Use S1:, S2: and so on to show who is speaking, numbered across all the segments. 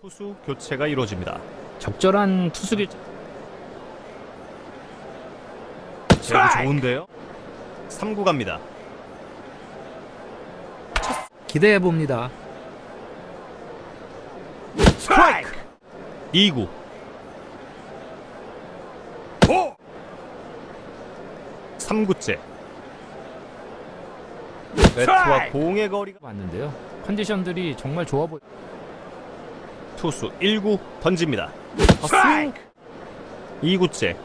S1: 투수 교체가 이루어집니다.
S2: 적절한 투수 교체.
S1: 제구 좋은데요. 3구 갑니다.
S2: 기대해 봅니다.
S1: 스트라이크. 2구. 삼구째 배트와 공의 거리가
S2: 봤는데요. 컨디션들이 정말 좋아 보여.
S1: 투수 1구 던집니다. 스윙. 2구째.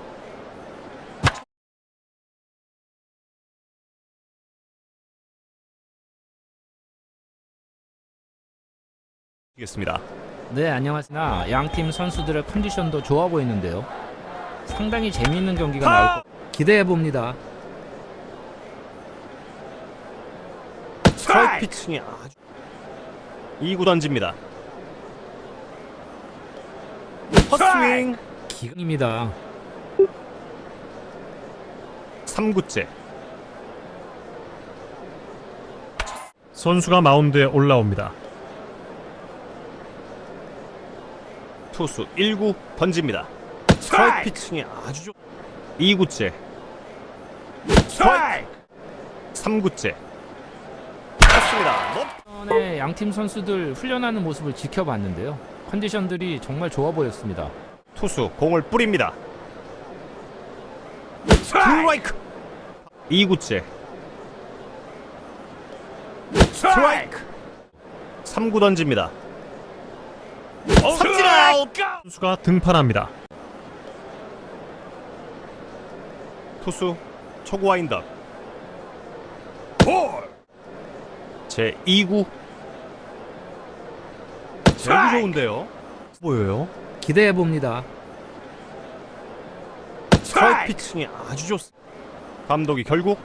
S1: 겠습니다.
S2: 네, 안녕하세요. 양팀 선수들의 컨디션도 좋아 보이는데요. 상당히 재미있는 경기가 나올 것 기대해 봅니다.
S1: 스트라이크 피칭이 아주 2구 던집니다. 헛스윙
S2: 기강입니다.
S1: 3구째 선수가 마운드에 올라옵니다. 투수 1구 던집니다. 스트라이크 피칭이 아주 좋 2구째 스트라이크 3구째 쳤습니다. 높
S2: 전에 양팀 선수들 훈련하는 모습을 지켜봤는데요. 컨디션들이 정말 좋아 보였습니다.
S1: 투수 공을 뿌립니다. 스트라이크! 2구째. 스트라이크! 3구 던집니다. 삼진 아웃! 선수가 등판합니다. 투수 초구 와인더. 제 2구 제구 좋은데요. 보여요.
S2: 기대해 봅니다.
S1: 스트라이크 피칭이 아주 좋습니다. 감독이 결국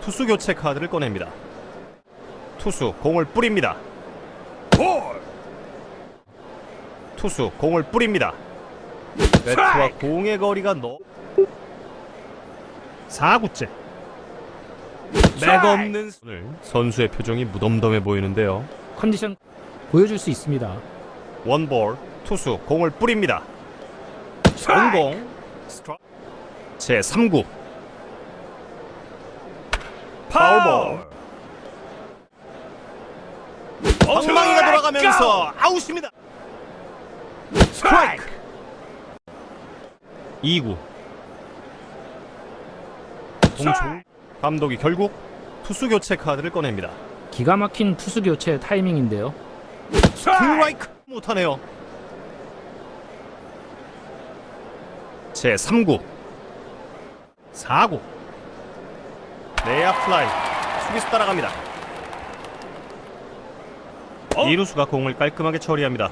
S1: 투수 교체 카드를 꺼냅니다. 투수 공을 뿌립니다. 투수 공을 뿌립니다. 배트와 공의 거리가 너 4구째 맥없는 오늘 선수의 표정이 무덤덤해 보이는데요.
S2: 컨디션 보여줄 수 있습니다.
S1: 원볼 투수 공을 뿌립니다. 성공 제 3구. 파울볼. 엉망이가 돌아가면서 아웃입니다. 스트라이크. 2구. 공중. 감독이 결국 투수 교체 카드를 꺼냅니다.
S2: 기가 막힌 투수 교체 타이밍인데요.
S1: 스트라이크 못하네요. 제 3구 4구 내야 플라이 수비수 따라갑니다. 이루수가 공을 깔끔하게 처리합니다.